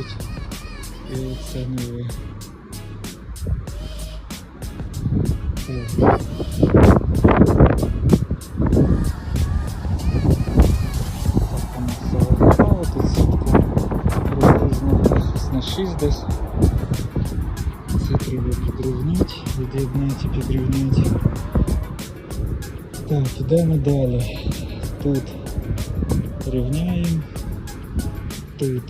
виходить. І сітка приблизно 6 на 6 десь. Це треба підрівняти, від'єднати підрівняти. Так, ідемо далі. Тут рівняємо. Тут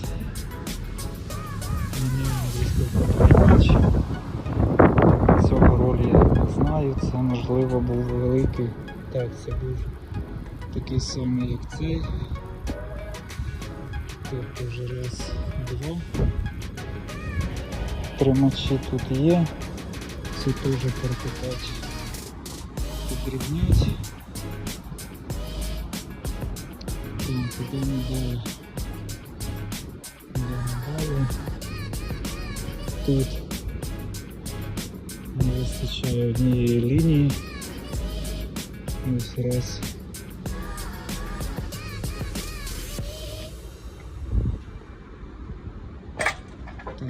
Цього ролі я не знаю, це можливо був великий. Так, це був такий самий, як цей. Тобто вже раз, два. Тримачі тут є. Це теж перекопач. Підрівнять. Так, ідемо далі. Тут не вистачає однієї лінії. Ось раз. Так.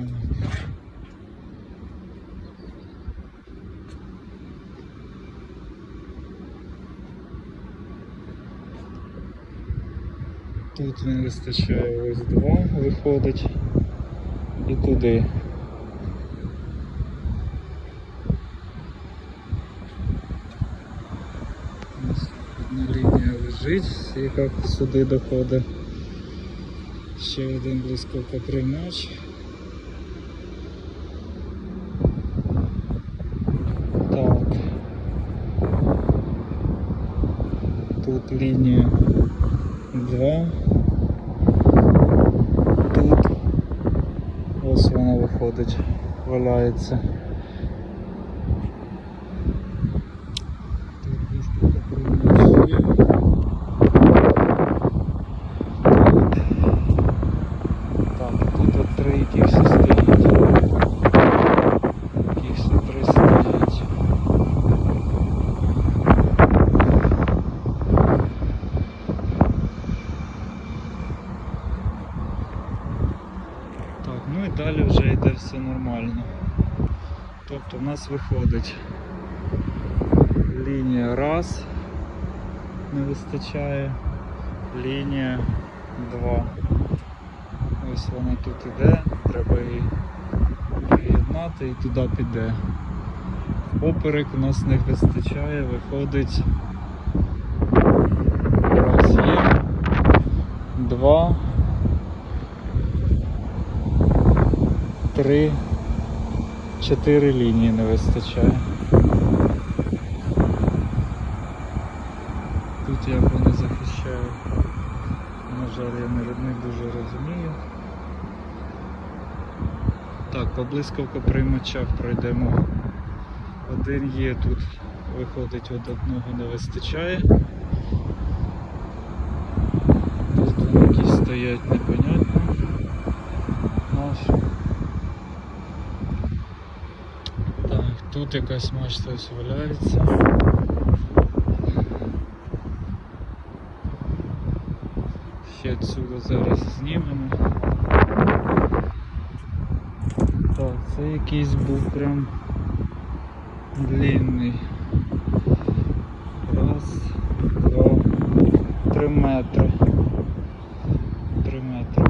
Тут не вистачає ось два, виходить і туди. Лежить, яка сюди доходить. Ще один блискавка приймач. Так. Тут лінія 2. Тут ось вона виходить, валяється. Тут виставка приймач є. Тут. Так, тут от три якихось стоїть. Якихось три стоїть. Так, ну і далі вже йде все нормально. Тобто в нас виходить лінія раз не вистачає, лінія 2. Ось вона тут іде, треба її приєднати і туди піде. Поперек у нас не вистачає, виходить раз є, два, три, чотири лінії не вистачає. Тут як вони захищають. На жаль, я не, не дуже розумію. Так, по блискавка приймачах пройдемо. Один є тут, виходить, від одного не вистачає. Тут якісь стоять непонятно. Наші. Так, тут якась мачта ось валяється. Ще отсюда зараз знімемо. Так, це якийсь був прям длинний. Раз, два, три метри. Три метри.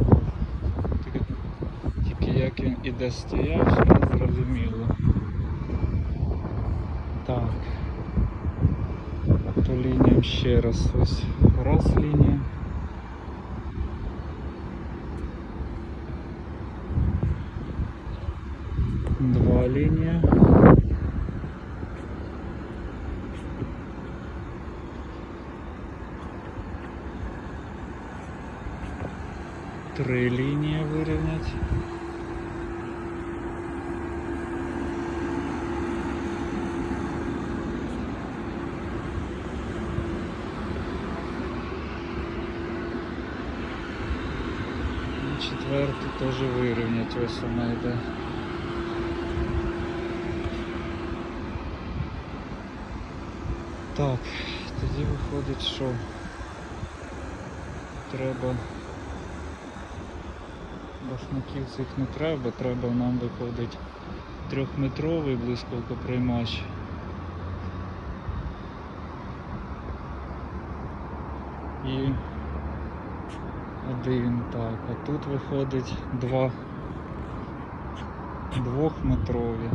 Тільки, як він іде стояв, не зрозуміло. Так. То лініям ще раз ось. Раз лінія. Два лінія. Три лінії вирівняти. Четверту теж вирівняти, ось вона йде. Так, тоді виходить, що треба Башмаків цих не треба, треба нам виходить трьохметровий блискавкоприймач. І один так, а тут виходить два двохметрові.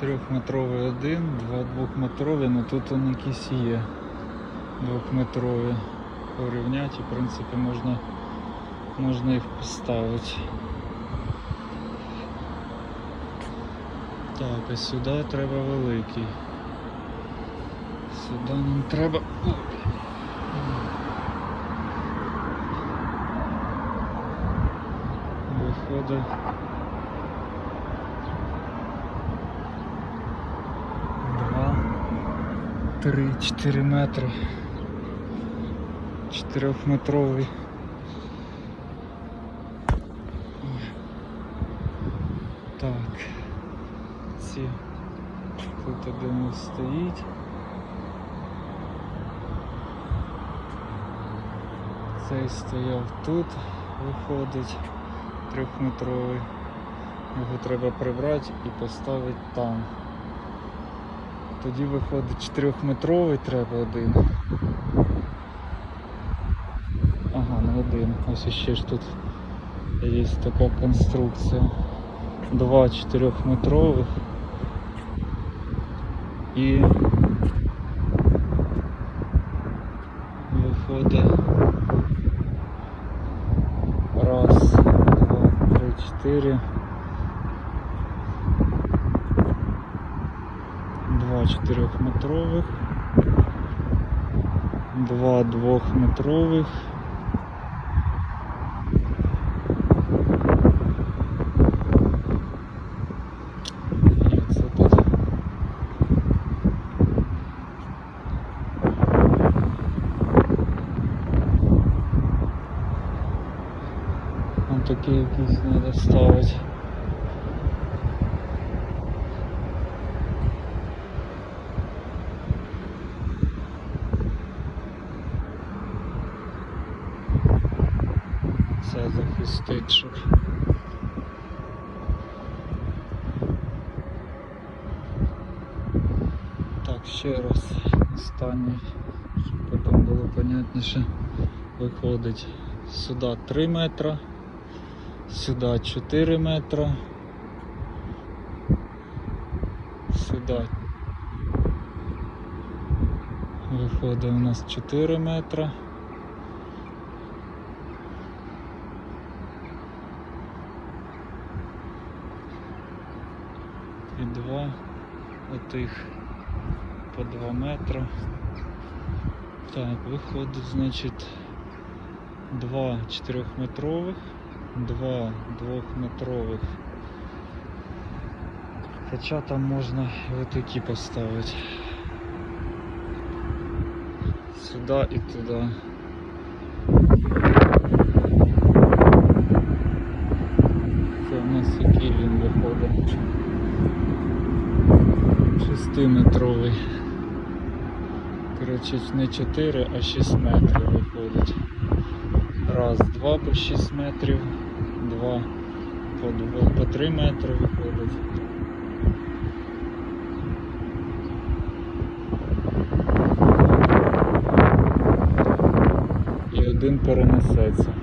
Трьохметровий один, два двохметрові, ну тут вони якісь є двохметрові. Порівняти, в принципі, можна, можна їх поставити. Так, а сюди треба великий. Сюди нам треба. Виходить. Два, три, чотири метри. Чотирьохметровий. Ой. Так. Ці тут один стоїть. Цей стояв тут, виходить трьохметровий. Його треба прибрати і поставити там. Тоді виходить чотирьохметровий треба один. Ага, не один. Ось ще ж тут є така конструкція. Два чотирьохметрових і виходить раз, два, три, чотири. Два чотирьохметрових, два двохметрових. Он такий якийсь треба ставити. Це захистить, щоб Так, ще раз останній, щоб потім було понятніше. Виходить сюди 3 метра, сюди 4 метра, сюди виходить у нас 4 метра. І два отих по 2 метра. Так, виходить, значить, два 4-метрових, два двохметрових. Хоча там можна отакі поставити. Сюди і туди. Це у нас який він виходить. Шестиметровий. Коротше, не 4, а 6 метрів виходить. Раз, два по 6 метрів, два по, два, по 3 метри виходить. І один перенесеться.